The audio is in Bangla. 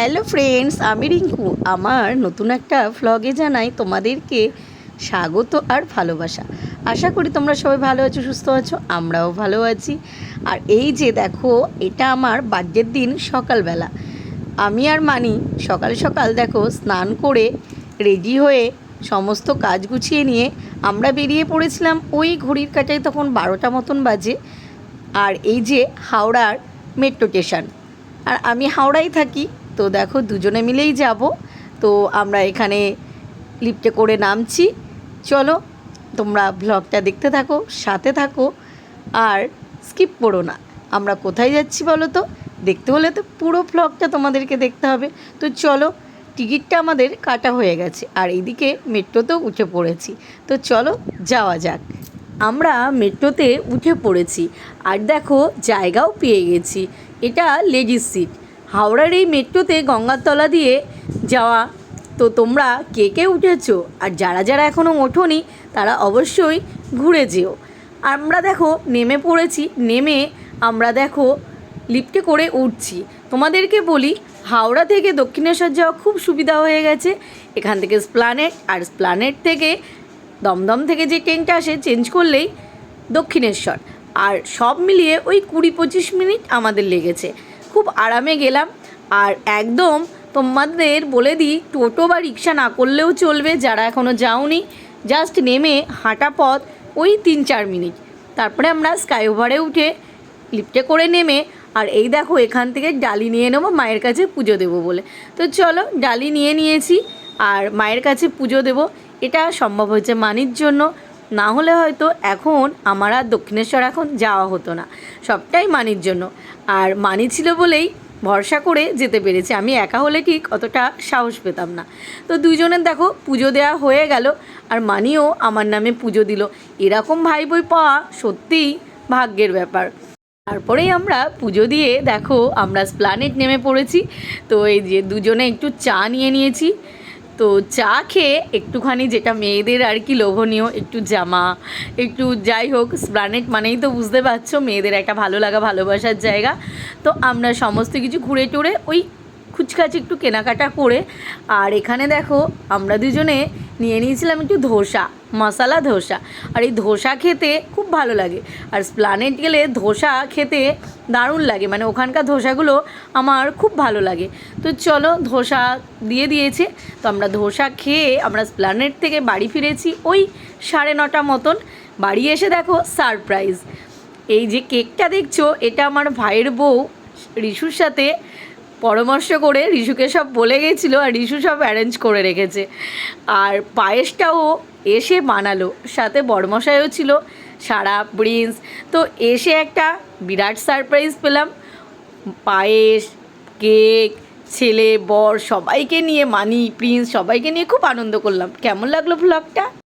হ্যালো ফ্রেন্ডস, আমি রিঙ্কু। আমার নতুন একটা ভ্লগে জানাই তোমাদেরকে স্বাগত আর ভালোবাসা। আশা করি তোমরা সবাই ভালো আছো, সুস্থ আছো, আমরাও ভালো আছি। আর এই যে দেখো, এটা আমার বার্থডের দিন সকালবেলা। আমি আর মানি সকাল সকাল দেখো স্নান করে রেডি হয়ে সমস্ত কাজ গুছিয়ে নিয়ে আমরা বেরিয়ে পড়েছিলাম ওই ঘড়ির কাটায় তখন বারোটা মতন বাজে। আর এই যে হাওড়ার মেট্রো স্টেশন আর আমি হাওড়ায় থাকি তো দেখো দুজনে মিলেই যাব। তো আমরা এখানে লিফটে করে নামছি। চলো তোমরা ব্লগটা দেখতে থাকো, সাথে থাকো। আর স্কিপ করো না। আমরা কোথায় যাচ্ছি বলো তো? দেখতে হলে তো পুরো ব্লগটা তোমাদেরকে দেখতে হবে। তো চলো টিকিটটা আমাদের কাটা হয়ে গেছে। আর এইদিকে মেট্রোতেও উঠে পড়েছি। তো চলো যাওয়া যাক। আমরা মেট্রোতে উঠে পড়েছি। আর দেখো জায়গাও পেয়ে গেছি। এটা লেডিস সিট হাওড়ার এই মেট্রোতে গঙ্গার তলা দিয়ে যাওয়া। তো তোমরা কে কে উঠেছো? আর যারা যারা এখনও ওঠোনি, তারা অবশ্যই ঘুরে যেও। আমরা দেখো, নেমে পড়েছি। নেমে আমরা দেখো লিফটে করে উঠছি। তোমাদেরকে বলি, হাওড়া থেকে দক্ষিণেশ্বর যাওয়া খুব সুবিধা হয়ে গেছে। এখান থেকে স্প্লানেট আর স্প্লানেট থেকে দমদম থেকে যে ট্রেনটা আসে চেঞ্জ করলেই দক্ষিণেশ্বর। আর সব মিলিয়ে ওই কুড়ি পঁচিশ মিনিট আমাদের লেগেছে। আরামে গেলাম। আর একদম তোমাদের বলে দিই, টোটো বা রিক্সা না করলেও চলবে, যারা এখনও যাওনি জাস্ট নেমে হাঁটা পথ ওই তিন চার মিনিট। তারপরে আমরা স্কাই ওভারে উঠে লিফটে করে নেমে, আর এই দেখো এখান থেকে ডালি নিয়ে নেব, মায়ের কাছে পুজো দেবো বলে। তো চলো ডালি নিয়ে নিয়েছি, আর মায়ের কাছে পুজো দেবো। এটা সম্ভব হয়েছে মানির জন্য। না হলে হয়তো এখন আমার আর দক্ষিণেশ্বর এখন যাওয়া হতো না। সবটাই মানির জন্য। আর মানি ছিল বলেই ভরসা করে যেতে পেরেছি। আমি একা হলে ঠিক অতটা সাহস পেতাম না। তো দুজনের দেখো পুজো দেওয়া হয়ে গেল আর মানিও আমার নামে পুজো দিল। এরকম ভাই বই পাওয়া সত্যিই ভাগ্যের ব্যাপার। তারপরেই আমরা পুজো দিয়ে দেখো আমরা স্প্লানেট নেমে পড়েছি। তো এই যে দুজনে একটু চা নিয়ে নিয়েছি। তো চা খেয়ে একটুখানি যেটা মেয়েদের আর কি লোভনীয়, একটু জামা, একটু যাই হোক স্প্লানেট মানেই তো বুঝতে পারছ, মেয়েদের একটা ভালো লাগা, ভালোবাসার জায়গা। তো আমরা সমস্ত কিছু ঘুরে টুরে ওই খুচখাচ একটু কেনাকাটা করে, আর এখানে দেখো আমরা দুজনে নিয়ে নিয়েছিলাম একটু ধোসা। মশালা ধোসা। আর এই ধোসা খেতে খুব ভালো লাগে। আর স্প্লানেট গেলে ধোসা খেতে দারুণ লাগে। মানে ওখানকার ধোসাগুলো আমার খুব ভালো লাগে। তো চলো ধোসা দিয়ে দিয়েছে। তো আমরা ধোসা খেয়ে আমরা স্প্লানেট থেকে বাড়ি ফিরেছি ওই সাড়ে নটা মতন। বাড়ি এসে দেখো সারপ্রাইজ। এই যে কেকটা দেখছ, এটা আমার ভাইয়ের বউ, রিশুর সাথে পরামর্শ করে রিশুকে সব বলে গেছিল আর রিশু সব অ্যারেঞ্জ করে রেখেছে। আর পায়েসটাও এসে বানালো। সাথে বড়মশাইও ছিল, সারা প্রিন্স তো এসে একটা বিরাট সারপ্রাইজ পেলাম। পায়েস কেক ছেলে, বর সবাইকে নিয়ে, মানি প্রিন্স সবাইকে নিয়ে খুব আনন্দ করলাম। কেমন লাগল ব্লগটা